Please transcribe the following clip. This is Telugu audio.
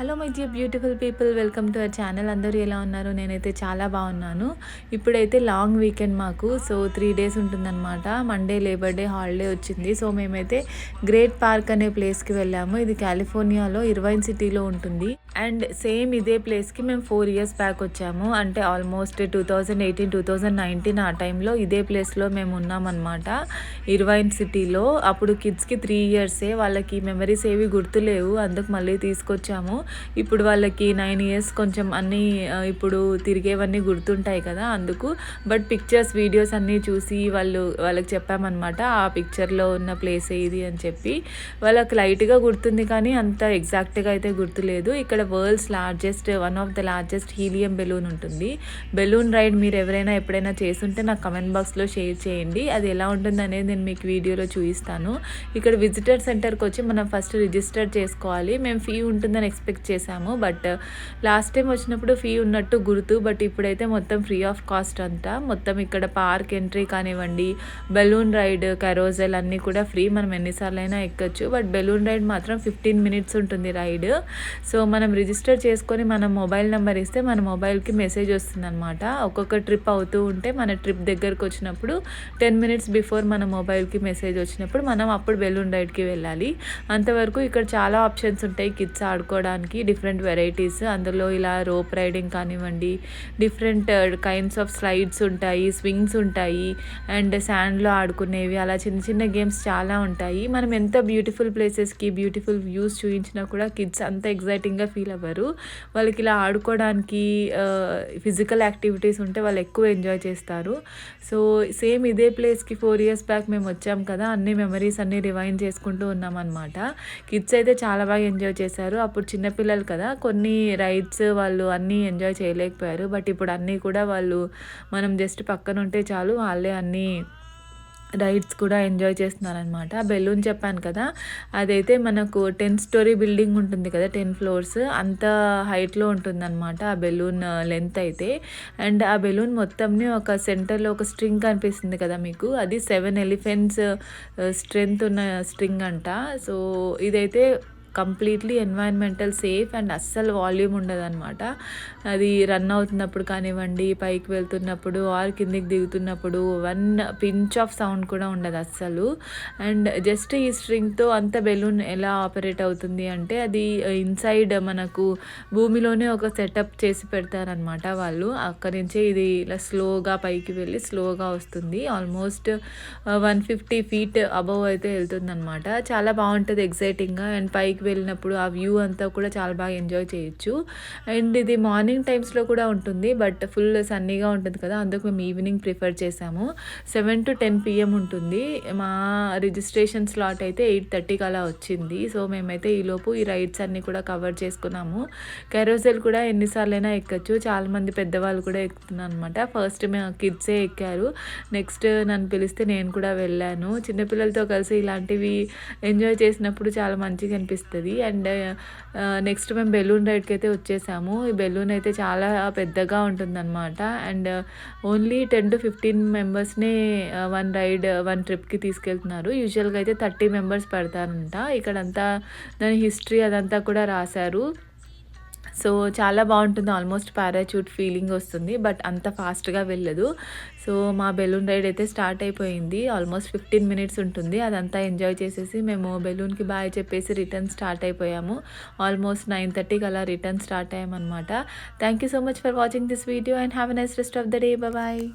Hello my dear beautiful people welcome to our channel. అందరూ ఎలా ఉన్నారు? నేనైతే చాలా బాగున్నాను. ఇప్పుడైతే లాంగ్ వీకెండ్ మాకు సో త్రీ డేస్ ఉంటుందన్నమాట. మండే లేబర్ డే హాలిడే వచ్చింది. సో మేమైతే గ్రేట్ పార్క్ అనే ప్లేస్కి వెళ్ళాము. ఇది కాలిఫోర్నియాలో ఇర్వైన్ సిటీలో ఉంటుంది. అండ్ సేమ్ ఇదే ప్లేస్కి మేము ఫోర్ ఇయర్స్ బ్యాక్ వచ్చాము. అంటే almost two thousand eighteen two thousand nineteen ఆ టైంలో ఇదే ప్లేస్లో మేము ఉన్నామన్నమాట. ఇర్వైన్ సిటీలో అప్పుడు కిడ్స్కి త్రీ ఇయర్సే వాళ్ళకి మెమరీస్ ఏవి గుర్తులేవు. అందుకు మళ్ళీ తీసుకొచ్చాము. ఇప్పుడు వాళ్ళకి నైన్ ఇయర్స్ కొంచెం అన్నీ ఇప్పుడు తిరిగేవన్నీ గుర్తుంటాయి కదా అందుకు. బట్ పిక్చర్స్ వీడియోస్ అన్నీ చూసి వాళ్ళు వాళ్ళకి చెప్పామన్నమాట ఆ పిక్చర్లో ఉన్న ప్లేస్ ఏది అని చెప్పి. వాళ్ళకి లైట్గా గుర్తుంది కానీ అంత ఎగ్జాక్ట్గా అయితే గుర్తులేదు. ఇక్కడ world's largest one of the largest helium balloon ఉంటుంది. బెలూన్ రైడ్ మీరు ఎవరైనా ఎప్పుడైనా చేస్తుంటే నాకు కమెంట్ బాక్స్లో షేర్ చేయండి. అది ఎలా ఉంటుంది అనేది నేను మీకు వీడియోలో చూపిస్తాను. ఇక్కడ విజిటర్ సెంటర్కి వచ్చి మనం ఫస్ట్ రిజిస్టర్ చేసుకోవాలి. మేము ఫీ ఉంటుందని ఎక్స్పెక్ట్ చెక్ చేశాము. బట్ లాస్ట్ టైం వచ్చినప్పుడు ఫీ ఉన్నట్టు గుర్తు. బట్ ఇప్పుడైతే మొత్తం ఫ్రీ ఆఫ్ కాస్ట్ అంతా. మొత్తం ఇక్కడ పార్క్ ఎంట్రీ కానివ్వండి బెలూన్ రైడ్ కరోజల్ అన్నీ కూడా ఫ్రీ. మనం ఎన్నిసార్లు అయినా ఎక్కచ్చు. బట్ బెలూన్ రైడ్ మాత్రం ఫిఫ్టీన్ మినిట్స్ ఉంటుంది రైడ్. సో మనం రిజిస్టర్ చేసుకొని మన మొబైల్ నెంబర్ ఇస్తే మన మొబైల్కి మెసేజ్ వస్తుందన్నమాట. ఒక్కొక్క ట్రిప్ అవుతూ ఉంటే మన ట్రిప్ దగ్గరకు వచ్చినప్పుడు టెన్ మినిట్స్ బిఫోర్ మన మొబైల్కి మెసేజ్ వచ్చినప్పుడు మనం అప్పుడు బెలూన్ రైడ్కి వెళ్ళాలి. అంతవరకు ఇక్కడ చాలా ఆప్షన్స్ ఉంటాయి కిడ్స్ ఆడుకోవడానికి. మనకి డిఫరెంట్ వెరైటీస్ అందులో ఇలా రోప్ రైడింగ్ కానివ్వండి డిఫరెంట్ కైండ్స్ ఆఫ్ స్లైడ్స్ ఉంటాయి స్వింగ్స్ ఉంటాయి అండ్ శాండ్లో ఆడుకునేవి అలా చిన్న చిన్న గేమ్స్ చాలా ఉంటాయి. మనం ఎంత బ్యూటిఫుల్ ప్లేసెస్కి బ్యూటిఫుల్ వ్యూస్ చూపించినా కూడా కిడ్స్ అంత ఎగ్జైటింగ్గా ఫీల్ అవ్వరు. వాళ్ళకి ఇలా ఆడుకోవడానికి uh, ఫిజికల్ యాక్టివిటీస్ ఉంటే వాళ్ళు ఎక్కువ ఎంజాయ్ చేస్తారు. సో సేమ్ ఇదే ప్లేస్కి ఫోర్ ఇయర్స్ బ్యాక్ మేము వచ్చాం కదా అన్ని మెమరీస్ అన్నీ రివైండ్ చేసుకుంటూ ఉన్నాం అనమాట కిడ్స్ అయితే చాలా బాగా ఎంజాయ్ చేశారు. అప్పుడు చిన్న పిల్లలు కదా కొన్ని రైడ్స్ వాళ్ళు అన్నీ ఎంజాయ్ చేయలేకపోయారు. బట్ ఇప్పుడు అన్నీ కూడా వాళ్ళు మనం జస్ట్ పక్కన ఉంటే చాలు వాళ్ళే అన్నీ రైడ్స్ కూడా ఎంజాయ్ చేస్తున్నారనమాట బెలూన్ చెప్పాను కదా అదైతే మనకు టెన్ స్టోరీ బిల్డింగ్ ఉంటుంది కదా టెన్ ఫ్లోర్స్ అంత హైట్లో ఉంటుందన్నమాట ఆ బెలూన్ uh, లెంత్ అయితే. అండ్ ఆ బెలూన్ మొత్తంని ఒక సెంటర్లో ఒక స్ట్రింగ్ కనిపిస్తుంది కదా మీకు అది సెవెన్ ఎలిఫెంట్స్ స్ట్రెంగ్త్ ఉన్న స్ట్రింగ్ అంట. సో ఇదైతే కంప్లీట్లీ ఎన్వైర్న్మెంటల్ సేఫ్ అండ్ అస్సలు వాల్యూమ్ ఉండదన్నమాట. అది రన్ అవుతున్నప్పుడు కానివ్వండి పైకి వెళ్తున్నప్పుడు ఆర్ కిందికి దిగుతున్నప్పుడు వన్ పించ్ ఆఫ్ సౌండ్ కూడా ఉండదు అస్సలు. అండ్ జస్ట్ ఈ స్ట్రింగ్తో అంత బెలూన్ ఎలా ఆపరేట్ అవుతుంది అంటే అది ఇన్సైడ్ మనకు భూమిలోనే ఒక సెటప్ చేసి పెడతారనమాట వాళ్ళు. అక్కడి నుంచే ఇది ఇలా స్లోగా పైకి వెళ్ళి స్లోగా వస్తుంది. Almost one fifty feet above అయితే వెళ్తుంది అనమాట చాలా బాగుంటుంది ఎగ్జైటింగ్గా అండ్ పైకి వెళ్ళినప్పుడు ఆ వ్యూ అంతా కూడా చాలా బాగా ఎంజాయ్ చేయొచ్చు. అండ్ ఇది మార్నింగ్ టైమ్స్లో కూడా ఉంటుంది బట్ ఫుల్ సన్నీగా ఉంటుంది కదా అందుకు మేము ఈవినింగ్ ప్రిఫర్ చేసాము. సెవెన్ టు టెన్ పిఎం ఉంటుంది. మా రిజిస్ట్రేషన్ స్లాట్ అయితే ఎయిట్ థర్టీకి అలా వచ్చింది. సో మేమైతే ఈలోపు ఈ రైడ్స్ అన్నీ కూడా కవర్ చేసుకున్నాము. కెరోజెల్ కూడా ఎన్నిసార్లైనా ఎక్కచ్చు. చాలామంది పెద్దవాళ్ళు కూడా ఎక్కుతున్నారు అనమాట ఫస్ట్ మేము కిడ్సే ఎక్కారు. నెక్స్ట్ నన్ను పిలిస్తే నేను కూడా వెళ్ళాను. చిన్నపిల్లలతో కలిసి ఇలాంటివి ఎంజాయ్ చేసినప్పుడు చాలా మంచిగా అనిపిస్తుంది. ఉంటుంది. అండ్ నెక్స్ట్ మేము బెలూన్ రైడ్కి అయితే వచ్చేసాము. ఈ బెలూన్ అయితే చాలా పెద్దగా ఉంటుందన్నమాట. And only ten to fifteen మెంబర్స్నే one ride one ట్రిప్కి తీసుకెళ్తున్నారు. యూజువల్గా అయితే థర్టీ మెంబర్స్ పడతారంట. ఇక్కడంతా దాని హిస్టరీ అదంతా కూడా రాశారు. సో చాలా బాగుంటుంది. ఆల్మోస్ట్ పారాచూట్ ఫీలింగ్ వస్తుంది. బట్ అంత ఫాస్ట్గా వెళ్ళదు. సో మా బెలూన్ రైడ్ అయితే స్టార్ట్ అయిపోయింది. ఆల్మోస్ట్ ఫిఫ్టీన్ మినిట్స్ ఉంటుంది. అదంతా ఎంజాయ్ చేసేసి మేము బెలూన్కి బాయ్ చెప్పేసి రిటర్న్ స్టార్ట్ అయిపోయాము. ఆల్మోస్ట్ నైన్ థర్టీకి అలా return start అయ్యామన్నమాట. Thank you so much for watching this video and have a nice rest of the day bye